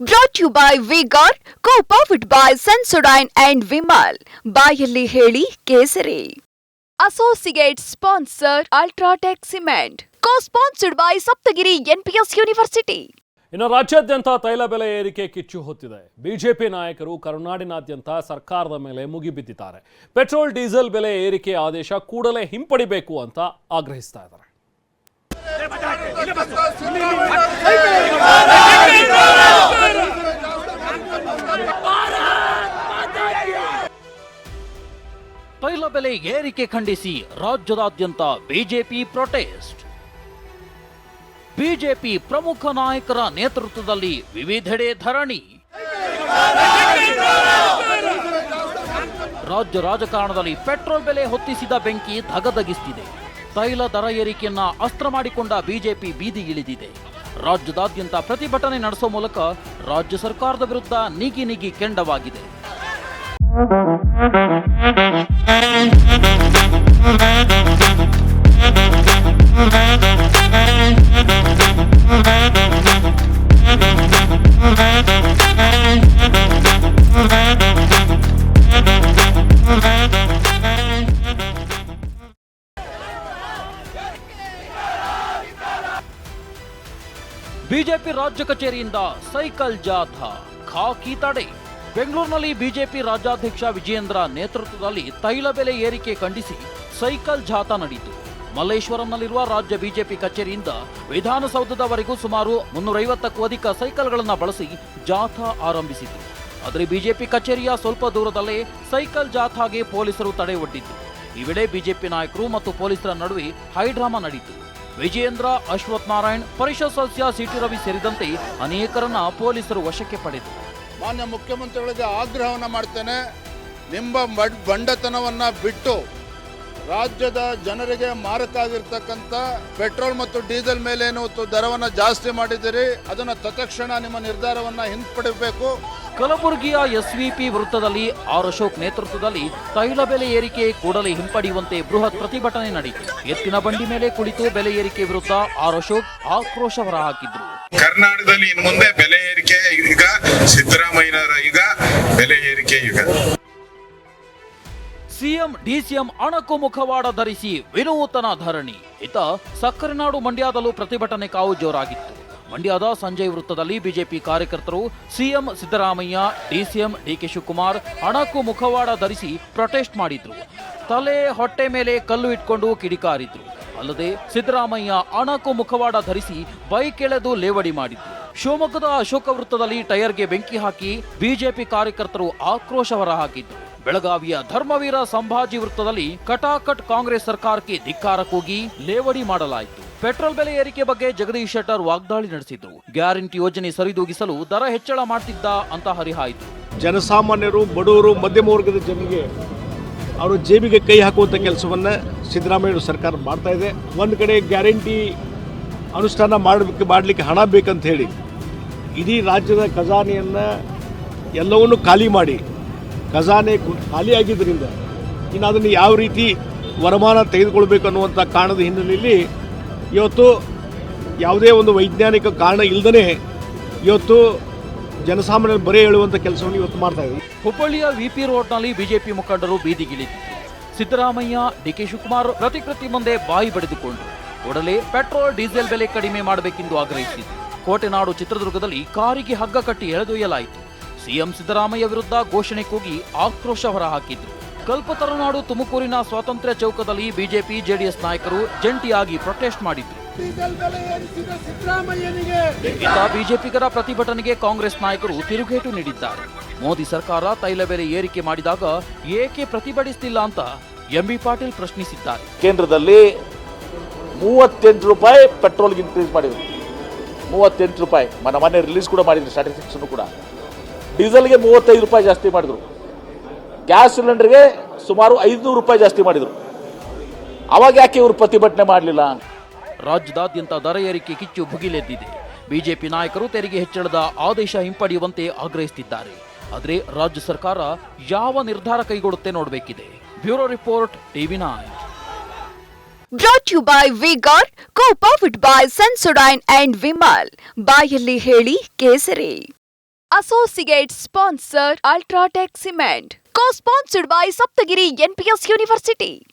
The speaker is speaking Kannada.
Brought you by V Guard co powered by Sensodyne and Vimal ಬಾಯಲ್ಲಿ ಹೇಳಿ Kesari. Associate sponsor UltraTech cement co sponsored by Saptagiri NPS university ಇನ್ನು ರಾಜ್ಯಾದ್ಯಂತ ತೈಲ ಬೆಲೆ ಏರಿಕೆ ಕಿಚ್ಚು ಹೊತ್ತಿದೆ. ಬಿಜೆಪಿ ನಾಯಕರು ಕರುನಾಡಿನಾದ್ಯಂತ ಸರ್ಕಾರದ ಮೇಲೆ ಮುಗಿಬಿದ್ದಿದ್ದಾರೆ ಪೆಟ್ರೋಲ್ ಡೀಸೆಲ್ ಬೆಲೆ ಏರಿಕೆ ಆದೇಶ ಕೂಡಲೇ ಹಿಂಪಡಿಬೇಕು ಅಂತ ಆಗ್ರಹಿಸ್ತಾ ಇದ್ದಾರೆ. ಏರಿಕೆ ಖಂಡಿಸಿ ರಾಜ್ಯದಾದ್ಯಂತ ಬಿಜೆಪಿ ಪ್ರೊಟೆಸ್ಟ್ ಬಿಜೆಪಿ ಪ್ರಮುಖ ನಾಯಕರ ನೇತೃತ್ವದಲ್ಲಿ ವಿವಿಧೆಡೆ ಧರಣಿ. ರಾಜ್ಯ ರಾಜಕಾರಣದಲ್ಲಿ ಪೆಟ್ರೋಲ್ ಬೆಲೆ ಹೊತ್ತಿಸಿದ ಬೆಂಕಿ ಧಗಧಗಿಸುತ್ತಿದೆ ತೈಲ ದರ ಏರಿಕೆಯನ್ನ ಅಸ್ತ್ರ ಮಾಡಿಕೊಂಡ ಬಿಜೆಪಿ ಬೀದಿಗಿಳಿದಿದೆ ರಾಜ್ಯದಾದ್ಯಂತ ಪ್ರತಿಭಟನೆ ನಡೆಸುವ ಮೂಲಕ ರಾಜ್ಯ ಸರ್ಕಾರದ ವಿರುದ್ಧ ನಿಗಿ ನಿಗಿ ಕೆಂಡವಾಗಿದೆ. ಬಿಜೆಪಿ ರಾಜ್ಯ ಕಚೇರಿಯಿಂದ ಸೈಕಲ್ ಜಾಥಾ, ಖಾಕಿ ತಡೆ. ಬೆಂಗಳೂರಿನಲ್ಲಿ ಬಿಜೆಪಿ ರಾಜ್ಯಾಧ್ಯಕ್ಷ ವಿಜಯೇಂದ್ರ ನೇತೃತ್ವದಲ್ಲಿ ತೈಲ ಬೆಲೆ ಏರಿಕೆ ಖಂಡಿಸಿ ಸೈಕಲ್ ಜಾಥಾ ನಡೆಯಿತು. ಮಲ್ಲೇಶ್ವರಂನಲ್ಲಿರುವ ರಾಜ್ಯ ಬಿಜೆಪಿ ಕಚೇರಿಯಿಂದ ವಿಧಾನಸೌಧದವರೆಗೂ ಸುಮಾರು ಮುನ್ನೂರೈವತ್ತಕ್ಕೂ ಅಧಿಕ ಸೈಕಲ್ಗಳನ್ನು ಬಳಸಿ ಜಾಥಾ ಆರಂಭಿಸಿತು. ಆದರೆ ಬಿಜೆಪಿ ಕಚೇರಿಯ ಸ್ವಲ್ಪ ದೂರದಲ್ಲೇ ಸೈಕಲ್ ಜಾಥಾಗೆ ಪೊಲೀಸರು ತಡೆ ಒಡ್ಡಿದ್ದು. ಈ ವೇಳೆ ಬಿಜೆಪಿ ನಾಯಕರು ಮತ್ತು ಪೊಲೀಸರ ನಡುವೆ ಹೈಡ್ರಾಮಾ ನಡೆಯಿತು ವಿಜಯೇಂದ್ರ, ಅಶ್ವಥ್ ನಾರಾಯಣ್, ಪರಿಷತ್ ಸದಸ್ಯ ಸಿಟಿ ರವಿ ಸೇರಿದಂತೆ ಅನೇಕರನ್ನ ಪೊಲೀಸರು ವಶಕ್ಕೆ ಪಡೆದರು ಮಾನ್ಯ ಮುಖ್ಯಮಂತ್ರಿಗಳಿಗೆ ಆಗ್ರಹವನ್ನು ಮಾಡ್ತೇನೆ. ನಿಮ್ಮ ಬಂಡತನವನ್ನು ಬಿಟ್ಟು ರಾಜ್ಯದ ಜನರಿಗೆ ಮಾರಕ ಆಗಿರ್ತಕ್ಕಂಥ ಪೆಟ್ರೋಲ್ ಮತ್ತು ಡೀಸೆಲ್ ಮೇಲೆ ಏನು ದರವನ್ನು ಜಾಸ್ತಿ ಮಾಡಿದ್ದೀರಿ. ಅದನ್ನು ತತ್ಕ್ಷಣ ನಿಮ್ಮ ನಿರ್ಧಾರವನ್ನು ಹಿಂಪಡಿಬೇಕು ಕಲಬುರಗಿಯ ಎಸ್ವಿಪಿ ವೃತ್ತದಲ್ಲಿ ಆರ್ ಅಶೋಕ್ ನೇತೃತ್ವದಲ್ಲಿ ತೈಲ ಬೆಲೆ ಏರಿಕೆ ಕೂಡಲೇ ಹಿಂಪಡೆಯುವಂತೆ ಬೃಹತ್ ಪ್ರತಿಭಟನೆ ನಡೆಯಿತು ಎತ್ತಿನ ಬಂಡಿ ಮೇಲೆ ಕುಳಿತು ಬೆಲೆ ಏರಿಕೆ ವಿರುದ್ಧ ಆರ್ ಅಶೋಕ್ ಆಕ್ರೋಶ ಹೊರಹಾಕಿದ್ರು. ಕರ್ನಾಟಕದಲ್ಲಿ ಇನ್ನು ಮುಂದೆ ಬೆಲೆ ಏರಿಕೆ ಈಗ ಸಿದ್ದರಾಮಯ್ಯನವರ ಈಗ ಬೆಲೆ ಏರಿಕೆ ಈಗ. ಸಿಎಂ, ಡಿಸಿಎಂ ಅಣಕು ಮುಖವಾಡ ಧರಿಸಿ ವಿನೂತನ ಧರಣಿ. ಇತ ಸಕ್ಕರೆ ನಾಡು ಮಂಡ್ಯದಲ್ಲೂ ಪ್ರತಿಭಟನೆ ಕಾವು ಜೋರಾಗಿತ್ತು. ಮಂಡ್ಯದ ಸಂಜಯ್ ವೃತ್ತದಲ್ಲಿ ಬಿಜೆಪಿ ಕಾರ್ಯಕರ್ತರು CM Siddaramaiah, DCM DK Shivakumar ಅಣಕು ಮುಖವಾಡ ಧರಿಸಿ ಪ್ರೊಟೆಸ್ಟ್ ಮಾಡಿದ್ರು. ತಲೆ ಹೊಟ್ಟೆ ಮೇಲೆ ಕಲ್ಲು ಇಟ್ಕೊಂಡು ಕಿಡಿಕಾರಿದ್ರು. ಅಲ್ಲದೆ ಸಿದ್ದರಾಮಯ್ಯ ಅಣಕು ಮುಖವಾಡ ಧರಿಸಿ ಬೈಕ್ ಎಳೆದು ಲೇವಡಿ ಮಾಡಿದ್ರು. ಶಿವಮೊಗ್ಗದ ಅಶೋಕ ವೃತ್ತದಲ್ಲಿ ಟೈರ್ಗೆ ಬೆಂಕಿ ಹಾಕಿ ಬಿಜೆಪಿ ಕಾರ್ಯಕರ್ತರು ಆಕ್ರೋಶ ಹೊರಹಾಕಿದ್ರು. ಬೆಳಗಾವಿಯ ಧರ್ಮವೀರ ಸಂಭಾಜಿ ವೃತ್ತದಲ್ಲಿ ಕಟಾಕಟ್ ಕಾಂಗ್ರೆಸ್ ಸರ್ಕಾರಕ್ಕೆ ಧಿಕ್ಕಾರ ಕೂಗಿ ಲೇವಡಿ ಮಾಡಲಾಯಿತು. ಪೆಟ್ರೋಲ್ ಬೆಲೆ ಏರಿಕೆ ಬಗ್ಗೆ ಜಗದೀಶ್ ಶೆಟ್ಟರ್ ವಾಗ್ದಾಳಿ ನಡೆಸಿದ್ರು ಗ್ಯಾರಂಟಿ ಯೋಜನೆ ಸರಿದೂಗಿಸಲು ದರ ಹೆಚ್ಚಳ ಮಾಡ್ತಿದ್ದ ಅಂತ ಹರಿಹಾಯಿತು. ಜನಸಾಮಾನ್ಯರು, ಬಡವರು, ಮಧ್ಯಮ ವರ್ಗದ ಜನರಿಗೆ ಅವರು ಜೇಬಿಗೆ ಕೈ ಹಾಕುವಂಥ ಕೆಲಸವನ್ನು ಸಿದ್ದರಾಮಯ್ಯ ಸರ್ಕಾರ ಮಾಡ್ತಾ ಇದೆ. ಒಂದು ಕಡೆ ಗ್ಯಾರಂಟಿ ಅನುಷ್ಠಾನ ಮಾಡಬೇಕು, ಮಾಡಲಿಕ್ಕೆ ಹಣ ಬೇಕಂತ ಹೇಳಿ, ಇಡೀ ರಾಜ್ಯದ ಖಜಾನೆಯನ್ನು ಎಲ್ಲವನ್ನೂ ಖಾಲಿ ಮಾಡಿ ಖಜಾನೆ ಕು- ಖಾಲಿ ಆಗಿದ್ದರಿಂದ ಇನ್ನು ಅದನ್ನು ಯಾವ ರೀತಿ ವರಮಾನ ತೆಗೆದುಕೊಳ್ಬೇಕು ಅನ್ನುವಂಥ ಕಾರಣದ ಹಿನ್ನೆಲೆಯಲ್ಲಿ ಇವತ್ತು ಯಾವುದೇ ಒಂದು ವೈಜ್ಞಾನಿಕ ಕಾರಣ ಇಲ್ಲದೇ ಇವತ್ತು ಜನಸಾಮಾನ್ಯರು ಬರೆ ಹೇಳುವಂಥ ಕೆಲಸವನ್ನು ಇವತ್ತು ಮಾಡ್ತಾ ಇದ್ದೀವಿ. ಹುಬ್ಬಳ್ಳಿಯ ವಿಪಿ ರೋಡ್ನಲ್ಲಿ ಬಿಜೆಪಿ ಮುಖಂಡರು ಬೀದಿಗಿಳಿದಿದ್ದರು ಸಿದ್ದರಾಮಯ್ಯ ಡಿಕೆ ಶಿವಕುಮಾರ್ ಪ್ರತಿಕೃತಿ ಮುಂದೆ ಬಾಯಿ ಬಡಿದುಕೊಂಡು ಕೂಡಲೇ ಪೆಟ್ರೋಲ್, ಡೀಸೆಲ್ ಬೆಲೆ ಕಡಿಮೆ ಮಾಡಬೇಕೆಂದು ಆಗ್ರಹಿಸಿದ್ದರು. ಕೋಟೆನಾಡು ಚಿತ್ರದುರ್ಗದಲ್ಲಿ ಕಾರಿಗೆ ಹಗ್ಗ ಕಟ್ಟಿ ಎಳೆದೊಯ್ಯಲಾಯಿತು. ಸಿಎಂ ಸಿದ್ದರಾಮಯ್ಯ ವಿರುದ್ಧ ಘೋಷಣೆ ಕೂಗಿ ಆಕ್ರೋಶ ಹೊರಹಾಕಿದ್ರು. ಕಲ್ಪತರುನಾಡು ತುಮಕೂರಿನ ಸ್ವಾತಂತ್ರ್ಯ ಚೌಕದಲ್ಲಿ ಬಿಜೆಪಿ, ಜೆಡಿಎಸ್ ನಾಯಕರು ಜಂಟಿಯಾಗಿ ಪ್ರೊಟೆಸ್ಟ್ ಮಾಡಿದ್ರು. ಇತ್ತ ಬಿಜೆಪಿಗರ ಪ್ರತಿಭಟನೆಗೆ ಕಾಂಗ್ರೆಸ್ ನಾಯಕರು ತಿರುಗೇಟು ನೀಡಿದ್ದಾರೆ. ಮೋದಿ ಸರ್ಕಾರ ತೈಲ ಬೆಲೆ ಏರಿಕೆ ಮಾಡಿದಾಗ ಏಕೆ ಪ್ರತಿಭಟಿಸಲಿಲ್ಲ ಅಂತ ಎಂಬಿ ಪಾಟೀಲ್ ಪ್ರಶ್ನಿಸಿದ್ದಾರೆ. ಕೇಂದ್ರದಲ್ಲಿ ಮೂವತ್ತೆಂಟು ರೂಪಾಯಿ ಪೆಟ್ರೋಲ್ಗೆ ಇನ್ಕ್ರೀಸ್ ಮಾಡಿದ್ರು. ಮೂವತ್ತೆಂಟು ರೂಪಾಯಿ. ಮನ ಮನೆ ರಿಲೀಸ್ ಕೂಡ ಮಾಡಿದ್ರು ಸ್ಟಾಟಿಸ್ಟಿಕ್ಸ್ ಕೂಡ. ಡೀಸೆಲ್ಗೆ ಮೂವತ್ತೈದು ರೂಪಾಯಿ ಜಾಸ್ತಿ ಮಾಡಿದರು. ಗ್ಯಾಸ್ ಸಿಲಿಂಡರ್ಗೆ ಸುಮಾರು ಐದುನೂರು ರೂಪಾಯಿ ಜಾಸ್ತಿ ಮಾಡಿದರು. ಅವಾಗ ಯಾಕೆ ಇವರು ಪ್ರತಿಭಟನೆ ಮಾಡಲಿಲ್ಲ? ರಾಜ್ಯದಾದ್ಯಂತ ದರ ಏರಿಕೆ ಕಿಚ್ಚು ಭುಗಿಲೆದ್ದಿದೆ. ಬಿಜೆಪಿ ನಾಯಕರು ತೆರಿಗೆ ಹೆಚ್ಚಳದ ಆದೇಶ ಹಿಂಪಡೆಯುವಂತೆ ಆಗ್ರಹಿಸುತ್ತಿದ್ದಾರೆ. ಆದರೆ ರಾಜ್ಯ ಸರ್ಕಾರ ಯಾವ ನಿರ್ಧಾರ ಕೈಗೊಳ್ಳುತ್ತೆ ನೋಡಬೇಕಿದೆ. Bureau report TV nine brought you by V Guard powered by Sensodyne and Vimal ಬಾಯಲ್ಲಿ ಹೇಳಿ Kesari. Associate sponsor Ultratech Cement. Co-sponsored by Saptagiri NPS University.